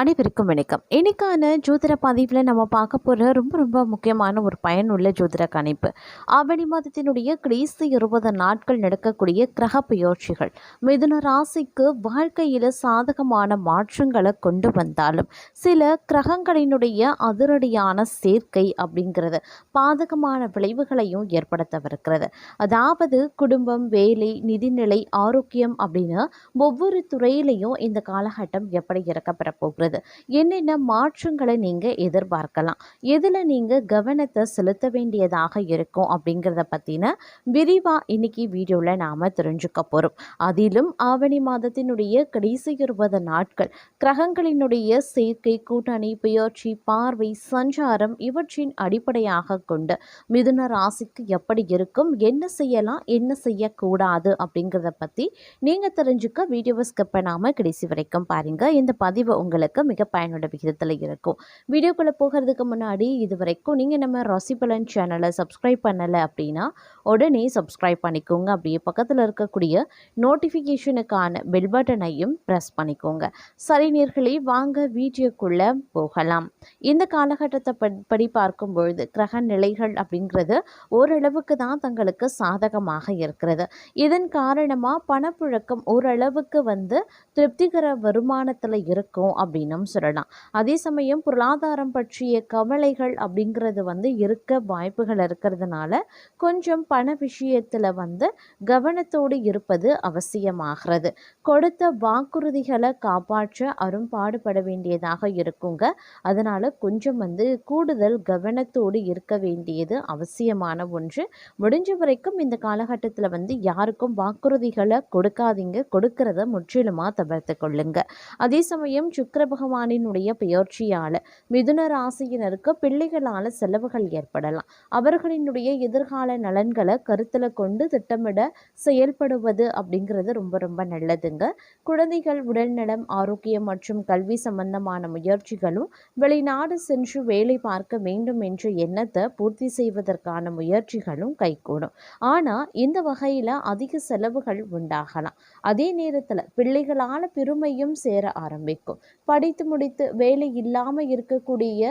அனைவருக்கும் வணக்கம். இன்னைக்கான ஜோதிட பதிவில் நம்ம பார்க்க போகிற ரொம்ப ரொம்ப முக்கியமான ஒரு பயனுள்ள ஜோதிட கணிப்பு. ஆவணி மாதத்தினுடைய கடைசி இருபது நாட்கள் நடக்கக்கூடிய கிரக பயிற்சிகள். மிதுன ராசிக்கு வாழ்க்கையில் சாதகமான மாற்றங்களை கொண்டு வந்தாலும் சில கிரகங்களினுடைய அதிரடியான சேர்க்கை அப்படிங்கிறது பாதகமான விளைவுகளையும் ஏற்படுத்தவிருக்கிறது. அதாவது குடும்பம் வேலை நிதிநிலை ஆரோக்கியம் அப்படின்னு ஒவ்வொரு துறையிலையும் இந்த காலகட்டம் எப்படி இறக்கப்பெற போகிறது என்னென்ன மாற்றங்களை நீங்கள் எதிர்பார்க்கலாம்? எதில் நீங்கள் கவனத்தை செலுத்த வேண்டியதாக இருக்கும் அப்படிங்கிறத பற்றின விரிவாக இன்னைக்கு வீடியோவில் நாம் தெரிஞ்சுக்க போகிறோம் அதிலும் ஆவணி மாதத்தினுடைய கடைசி இருபது நாட்கள் கிரகங்களினுடைய சேர்க்கை கூட்டணி பெயர்ச்சி பார்வை சஞ்சாரம் இவற்றின் அடிப்படையாக கொண்டு மிதுன ராசிக்கு எப்படி இருக்கும்? என்ன செய்யலாம்? என்ன செய்யக்கூடாது? அப்படிங்கிறத பற்றி நீங்கள் தெரிஞ்சுக்க வீடியோவை ஸ்கிப் பண்ணாமல் கடைசி வரைக்கும் பாருங்கள் இந்த பதிவு உங்களுக்கு மிக பயனுள்ள விகிதத்தில் இருக்கும். வீடியோக்குள்ளே போகிறதுக்கு முன்னாடி இது வரைக்கும் நீங்கள் நம்ம ராசிபலன் சேனலை சப்ஸ்கிரைப் பண்ணலை அப்படின்னா உடனே சப்ஸ்கிரைப் பண்ணிக்கோங்க. அப்படியே பக்கத்தில் இருக்கக்கூடிய நோட்டிஃபிகேஷனுக்கான பெல் பட்டனையும் ப்ரெஸ் பண்ணிக்கோங்க. சரி நேர்களே வாங்க வீடியோக்குள்ளே போகலாம். இந்த காலகட்டத்தை படி பார்க்கும் பொழுது கிரக நிலைகள் அப்படிங்கிறது ஓரளவுக்கு தான் தங்களுக்கு சாதகமாக இருக்கிறது. இதன் காரணமாக பணப்புழக்கம் ஓரளவுக்கு வந்து திருப்திகர வருமானத்தில் இருக்கும் அப்படின்னு அப்படின்னும் சொல்லலாம். அதே சமயம் பொருளாதாரம் பற்றிய கவலைகள் அப்படிங்கிறது வந்து இருக்க வாய்ப்புகள் இருக்கிறதுனால கொஞ்சம் பண விஷயத்தில் வந்து கவனத்தோடு இருப்பது அவசியமாகிறது. கொடுத்த வாக்குறுதிகளை காப்பாற்ற அரும் பாடுபட வேண்டியதாக இருக்குங்க. அதனால் கொஞ்சம் வந்து கூடுதல் கவனத்தோடு இருக்க வேண்டியது அவசியமான ஒன்று. முடிஞ்ச வரைக்கும் இந்த காலகட்டத்தில் வந்து யாருக்கும் வாக்குறுதிகளை கொடுக்காதீங்க. கொடுக்கறத முற்றிலுமாக தவிர்த்து கொள்ளுங்க. அதே சமயம் சுக்கிர பகவானினுடைய பெயர்ச்சியால் மிதுன ராசியினருக்கு பிள்ளைகளால் செலவுகள் ஏற்படலாம். அவர்களினுடைய எதிர்கால நலன்களை கருத்தில் கொண்டு திட்டமிட செயல்படுவது அப்படிங்கிறது ரொம்ப ரொம்ப நல்லதுங்க. குழந்தைகள் உடல்நலம் ஆரோக்கியம் மற்றும் கல்வி சம்பந்தமான முயற்சிகளும் வெளிநாடு சென்று வேலை பார்க்க வேண்டும் என்ற எண்ணத்தை பூர்த்தி செய்வதற்கான முயற்சிகளும் கைகூடும். ஆனால் இந்த வகையில் அதிக செலவுகள் உண்டாகலாம். அதே நேரத்தில் பிள்ளைகளால் பெருமையும் சேர ஆரம்பிக்கும். படி படித்து முடித்து வேலை இல்லாமல் இருக்கக்கூடிய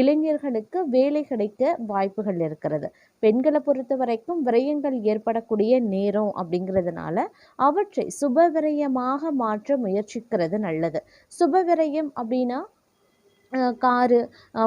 இளைஞர்களுக்கு வேலை கிடைக்க வாய்ப்புகள் இருக்கிறது. பெண்களை பொறுத்த வரைக்கும் விரயங்கள் ஏற்படக்கூடிய நேரம் அப்படிங்கிறதுனால அவற்றை சுப விரயமாக மாற்ற முயற்சிக்கிறது நல்லது. சுப விரயம் அப்படின்னா காரு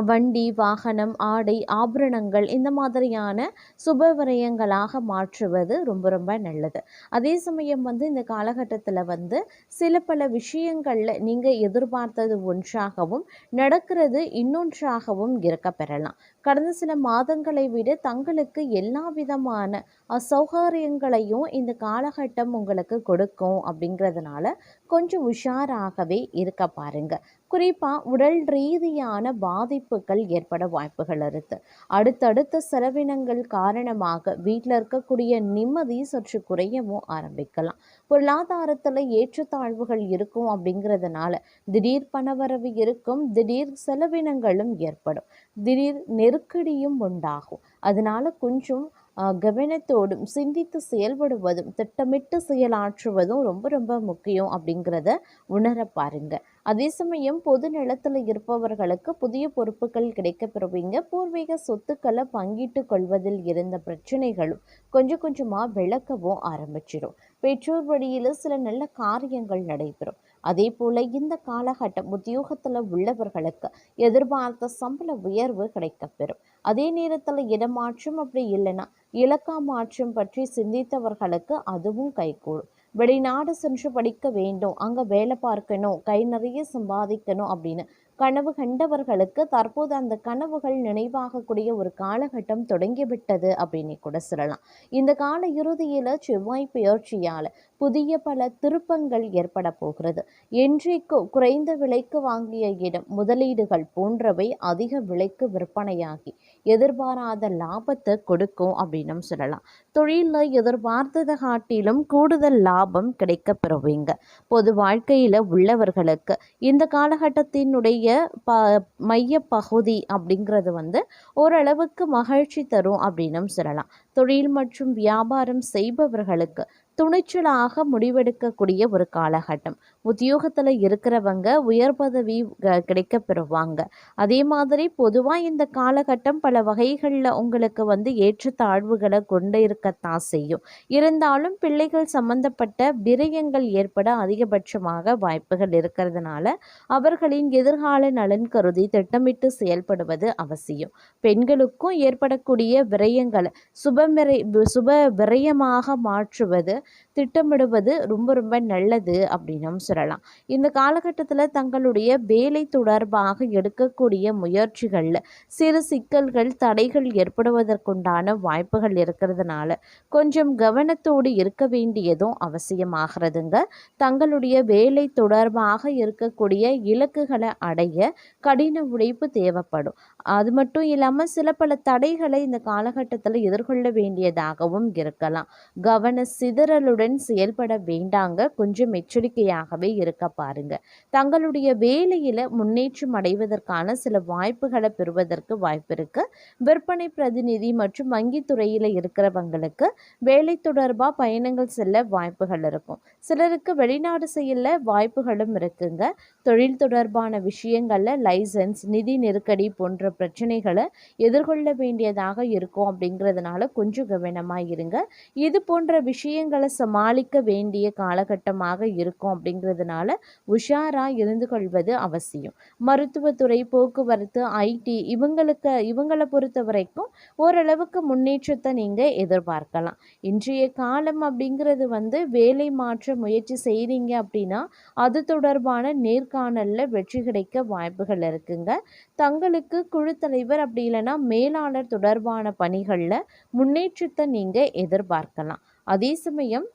வண்டி வாகனம் ஆடை ஆபரணங்கள் இந்த மாதிரியான சுப விரயங்களாக மாற்றுவது ரொம்ப ரொம்ப நல்லது. அதே சமயம் வந்து இந்த காலகட்டத்தில் வந்து சில பல விஷயங்களில் நீங்கள் எதிர்பார்த்தது ஒன்றாகவும் நடக்கிறது இன்னொன்றாகவும் இருக்க பெறலாம். கடந்த சில மாதங்களை விட தங்களுக்கு எல்லா விதமான அசௌகரியங்களையும் இந்த காலகட்டம் உங்களுக்கு கொடுக்கும் அப்படிங்கிறதுனால கொஞ்சம் உஷாராகவே இருக்க பாருங்க. குறிப்பாக உடல் ரீதியான பாதிப்புகள் ஏற்பட வாய்ப்புகள் இருக்கு. அடுத்தடுத்த செலவினங்கள் காரணமாக வீட்டில் இருக்கக்கூடிய நிம்மதி சற்று குறையவும் ஆரம்பிக்கலாம். பொருளாதாரத்தில் ஏற்றத்தாழ்வுகள் இருக்கும் அப்படிங்கிறதுனால திடீர் பணவரவு இருக்கும் திடீர் செலவினங்களும் ஏற்படும். திடீர் நெருக்கடியும் உண்டாகும். அதனால கொஞ்சம் கவனத்தோடும் சிந்தித்து செயல்படுவதும் திட்டமிட்டு செயலாற்றுவதும் ரொம்ப ரொம்ப முக்கியம் அப்படிங்கிறத உணர பாருங்க. அதே சமயம் பொது நிலத்தில் இருப்பவர்களுக்கு புதிய பொறுப்புகள் கிடைக்க பெறுவீங்க. பூர்வீக சொத்துக்களை பங்கிட்டு கொள்வதில் இருந்த பிரச்சனைகளும் கொஞ்சம் கொஞ்சமாக விளக்கவும் ஆரம்பிச்சிடும் பெற்றோர் வழியில் சில நல்ல காரியங்கள் நடைபெறும். அதே போல இந்த காலகட்டம் உத்தியோகத்தில் உள்ளவர்களுக்கு எதிர்பார்த்த சம்பள உயர்வு கிடைக்கப்பெறும். அதே நேரத்தில் இடமாற்றம் அப்படி இல்லைன்னா இலக்கா மாற்றம் பற்றி சிந்தித்தவர்களுக்கு அதுவும் கைகூடும். வெளிநாடு சென்று படிக்க வேண்டும் அங்கே வேலை பார்க்கணும் கை நிறைய சம்பாதிக்கணும் அப்படின்னு கனவு கண்டவர்களுக்கு தற்போது அந்த கனவுகள் நினைவாகக்கூடிய ஒரு காலகட்டம் தொடங்கிவிட்டது அப்படின்னு கூட சொல்லலாம். இந்த கால இறுதியில் செவ்வாய் பெயர்ச்சியால் புதிய பல திருப்பங்கள் ஏற்பட போகிறது. என்றைக்கோ குறைந்த விலைக்கு வாங்கிய இடம் முதலீடுகள் போன்றவை அதிக விலைக்கு விற்பனையாகி எதிர்பாராத லாபத்தை கொடுக்கும் அப்படின்னும் சொல்லலாம். தொழிலில் எதிர்பார்த்ததை காட்டிலும் கூடுதல் லாபம் கிடைக்க பெறுவீங்க. பொது வாழ்க்கையில் உள்ளவர்களுக்கு இந்த காலகட்டத்தினுடைய ப மைய பகுதி அப்படிங்கிறது வந்து ஓரளவுக்கு மகிழ்ச்சி தரும் அப்படின்னும் சொல்லலாம். தொழில் மற்றும் வியாபாரம் செய்பவர்களுக்கு துணிச்சலாக முடிவெடுக்கக்கூடிய ஒரு காலகட்டம். உத்தியோகத்தில் இருக்கிறவங்க உயர் பதவி க- கிடைக்க பெறுவாங்க. அதே மாதிரி பொதுவாக இந்த காலகட்டம் பல வகைகளில் உங்களுக்கு வந்து ஏற்றத்தாழ்வுகளை கொண்டு இருக்கத்தான் செய்யும். இருந்தாலும் பிள்ளைகள் சம்பந்தப்பட்ட விரயங்கள் ஏற்பட அதிகபட்சமாக வாய்ப்புகள் இருக்கிறதுனால அவர்களின் எதிர்கால நலன் கருதி திட்டமிட்டு செயல்படுவது அவசியம். பெண்களுக்கும் ஏற்படக்கூடிய விரயங்களை சுபமிரை சுப விரயமாக மாற்றுவது திட்டமிடுவது ரொம்ப ரொம்ப நல்லது அப்படின்னும் சொல்லலாம் இந்த காலகட்டத்தில் தங்களுடைய வேலை தொடர்பாக எடுக்கக்கூடிய முயற்சிகளில் சிறு சிக்கல்கள் தடைகள் ஏற்படுவதற்குண்டான வாய்ப்புகள் இருக்கிறதுனால கொஞ்சம் கவனத்தோடு இருக்க வேண்டியதும் அவசியமாகிறதுங்க. தங்களுடைய வேலை தொடர்பாக இருக்கக்கூடிய இலக்குகளை அடைய கடின உழைப்பு தேவைப்படும். அது மட்டும் இல்லாமல் சில பல தடைகளை இந்த காலகட்டத்தில் எதிர்கொள்ள வேண்டியதாகவும் இருக்கலாம். கவன சிதறலுடன் செயல்பட வேண்டாங்க. கொஞ்சம் எச்சரிக்கையாகவே இருக்க பாருங்க. தங்களுடைய வேலையில் முன்னேற்றம் அடைவதற்கான சில வாய்ப்புகளை பெறுவதற்கு வாய்ப்பு இருக்கு. விற்பனை பிரதிநிதி மற்றும் வங்கித் துறையில் இருக்கிறவங்களுக்கு வேலை தொடர்பாக பயணங்கள் செல்ல வாய்ப்புகள் இருக்கும். சிலருக்கு வெளிநாடு செல்ல வாய்ப்புகளும் இருக்குங்க. தொழில் தொடர்பான விஷயங்களில் லைசன்ஸ் நிதி நெருக்கடி போன்ற பிரச்சனைகளை எதிர்கொள்ள வேண்டியதாக இருக்கும் அப்படிங்கிறதுனால கொஞ்சம் கவனமாக இருங்க. இது போன்ற விஷயங்களை சமாளிக்க வேண்டிய காலகட்டமாக இருக்கும் அப்படிங்கிறதுனால உஷாராக இருந்து கொள்வது அவசியம். மருத்துவத்துறை போக்குவரத்து ஐடி இவங்களுக்கு இவங்களை பொறுத்த வரைக்கும் ஓரளவுக்கு முன்னேற்றத்தை நீங்கள் எதிர்பார்க்கலாம். இன்றைய காலம் அப்படிங்கிறது வந்து வேலை மாற்ற முயற்சி செய்கிறீங்க அப்படின்னா அது தொடர்பான நேர்காணலில் வெற்றி கிடைக்க வாய்ப்புகள் இருக்குங்க. தங்களுக்கு குழு தலைவர் அப்படி இல்லைன்னா மேலாளர் தொடர்பான பணிகளில் முன்னேற்றத்தை நீங்கள் எதிர்பார்க்கலாம். அதே சமயம்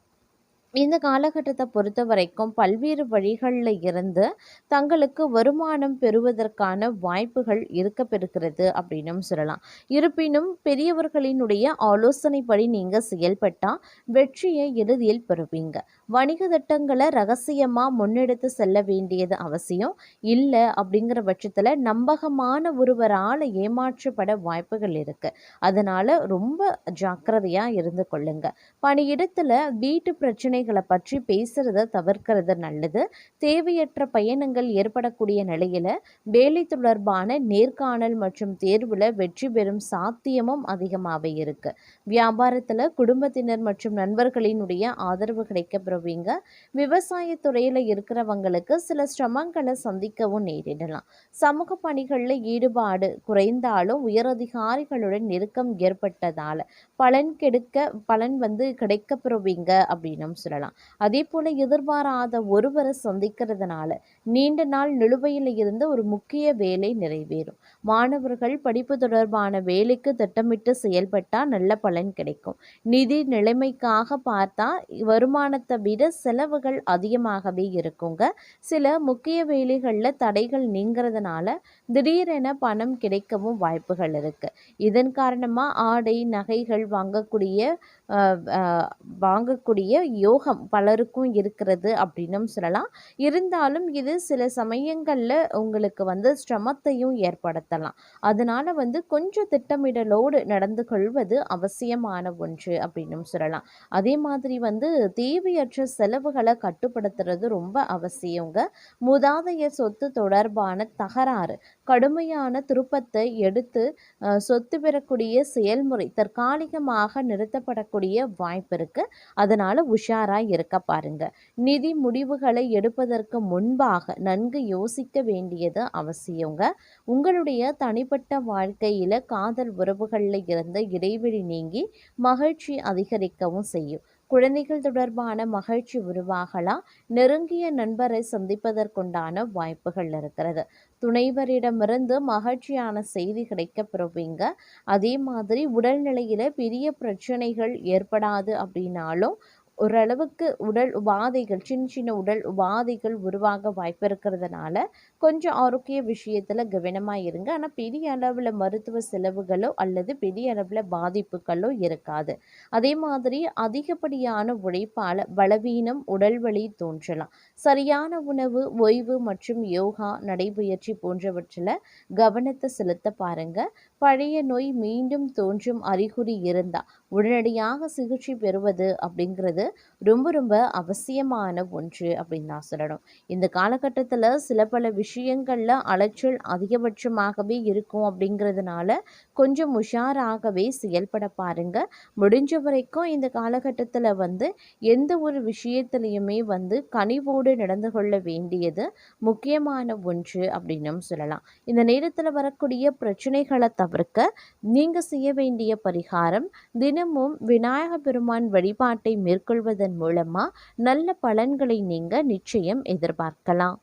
இந்த காலகட்டத்தை பொறுத்த வரைக்கும் பல்வேறு வழிகளில் இருந்து தங்களுக்கு வருமானம் பெறுவதற்கான வாய்ப்புகள் இருக்க பெறுகிறது அப்படின்னும் சொல்லலாம். இருப்பினும் பெரியவர்களினுடைய ஆலோசனைப்படி நீங்கள் செயல்பட்டால் வெற்றியை இறுதியில் பெறுவீங்க. வணிக திட்டங்களை ரகசியமாக முன்னெடுத்து செல்ல வேண்டியது அவசியம் இல்லை அப்படிங்கிற பட்சத்தில் நம்பகமான ஒருவரால் ஏமாற்றப்பட வாய்ப்புகள் இருக்குது அதனால் ரொம்ப ஜாக்கிரதையாக இருந்து கொள்ளுங்கள் பணியிடத்தில் வீட்டு பிரச்சனை பிரச்சனைகளை பற்றி பேசுகிறத தவிர்க்கிறது நல்லது. தேவையற்ற பயணங்கள் ஏற்படக்கூடிய நிலையில் வேலை தொடர்பான நேர்காணல் மற்றும் தேர்வில் வெற்றி பெறும் சாத்தியமும் அதிகமாகவே இருக்குது வியாபாரத்தில் குடும்பத்தினர் மற்றும் நண்பர்களினுடைய ஆதரவு கிடைக்க பெறுவீங்க விவசாயத்துறையில் இருக்கிறவங்களுக்கு சில சிரமங்களை சந்திக்கவும் நேரிடலாம். சமூக பணிகளில் ஈடுபாடு குறைந்தாலும் உயரதிகாரிகளுடன் நெருக்கம் ஏற்பட்டதால் பலன் கெடுக்க பலன் வந்து கிடைக்க பெறுவீங்க அப்படின்னு சொல்லலாம். அதே போல் எதிர்பாராத ஒருவரை சந்திக்கிறதுனால நீண்ட நாள் நிலுவையில் இருந்து ஒரு முக்கிய வேலை நிறைவேறும். மாணவர்கள் படிப்பு தொடர்பான வேலைக்கு திட்டமிட்டு செயல்பட்டால் நல்ல பலன் கிடைக்கும். நிதி நிலைமைக்காக பார்த்தா வருமானத்தை விட செலவுகள் அதிகமாகவே இருக்குங்க. சில முக்கிய வேலைகளில் தடைகள் நீங்கிறதுனால திடீரென பணம் கிடைக்கவும் வாய்ப்புகள் இருக்கு. இதன் காரணமாக ஆடை நகைகள் வாங்கக்கூடிய வாங்கக்கூடிய யோகம் பலருக்கும் இருக்கிறது அப்படின்னும் சொல்லலாம். இருந்தாலும் இது சில சமயங்களில் உங்களுக்கு வந்து சிரமத்தையும் ஏற்படுத்தலாம். அதனால வந்து கொஞ்சம் திட்டமிடலோடு நடந்து கொள்வது அவசியமான ஒன்று அப்படின்னும் சொல்லலாம். அதே மாதிரி வந்து தேவையற்ற செலவுகளை கட்டுப்படுத்துறது ரொம்ப அவசியங்க. மூதாதைய சொத்து தொடர்பான தகராறு கடுமையான திருப்பத்தை எடுத்து சொத்து பெறக்கூடிய செயல்முறை தற்காலிகமாக நிறுத்தப்படக்கூடிய வாய்ப்பு இருக்கு. அதனால உஷாராக இருக்க பாருங்க. நிதி முடிவுகளை எடுப்பதற்கு முன்பாக நன்கு யோசிக்க வேண்டியது அவசியங்க. உங்களுடைய தனிப்பட்ட வாழ்க்கையில காதல் உறவுகளில் இருந்த இடைவெளி நீங்கி மகிழ்ச்சி அதிகரிக்கவும் செய்யும். குழந்தைகள் தொடர்பான மகிழ்ச்சி உருவாகலாம். நெருங்கிய நண்பரை சந்திப்பதற்குண்டான வாய்ப்புகள் இருக்கிறது. துணைவரிடமிருந்து மகிழ்ச்சியான செய்தி கிடைக்க பெறுவீங்க அதே மாதிரி உடல்நிலையில் பெரிய பிரச்சனைகள் ஏற்படாது அப்படின்னாலும் ஓரளவுக்கு உடல் உபாதைகள் சின்ன சின்ன உடல் உபாதைகள் உருவாக வாய்ப்பு இருக்கிறதுனால கொஞ்சம் ஆரோக்கிய விஷயத்தில் கவனமாக இருங்க. ஆனால் பெரிய அளவில் மருத்துவ செலவுகளோ அல்லது பெரிய அளவில் பாதிப்புகளோ இருக்காது. அதே மாதிரி அதிகப்படியான உழைப்பால் பலவீனம் உடல் வலி தோன்றலாம். சரியான உணவு ஓய்வு மற்றும் யோகா நடைபயிற்சி போன்றவற்றில் கவனத்தை செலுத்த பாருங்க. பழைய நோய் மீண்டும் தோன்றும் அறிகுறி இருந்தால் உடனடியாக சிகிச்சை பெறுவது அப்படிங்கிறது ரொம்ப ரொம்ப அவசியமான ஒன்று அப்படின்னு நான் சொல்லணும். இந்த காலகட்டத்தில் சில பல விஷயங்களில் அலைச்சல் அதிகபட்சமாகவே இருக்கும் அப்படிங்கிறதுனால கொஞ்சம் உஷாராகவே செயல்பட பாருங்க. முடிஞ்ச வரைக்கும் இந்த காலகட்டத்தில் வந்து எந்த ஒரு விஷயத்துலையுமே வந்து கனிவோடு நடந்து கொள்ள வேண்டியது முக்கியமான ஒன்று அப்படின்னும் சொல்லலாம். இந்த நேரத்தில் வரக்கூடிய பிரச்சனைகளை தவிர்க்க நீங்கள் செய்ய வேண்டிய பரிகாரம் தினமும் விநாயக பெருமான் வழிபாட்டை மேற்கொள்வதன் மூலமாக நல்ல பலன்களை நீங்கள் நிச்சயம் எதிர்பார்க்கலாம்.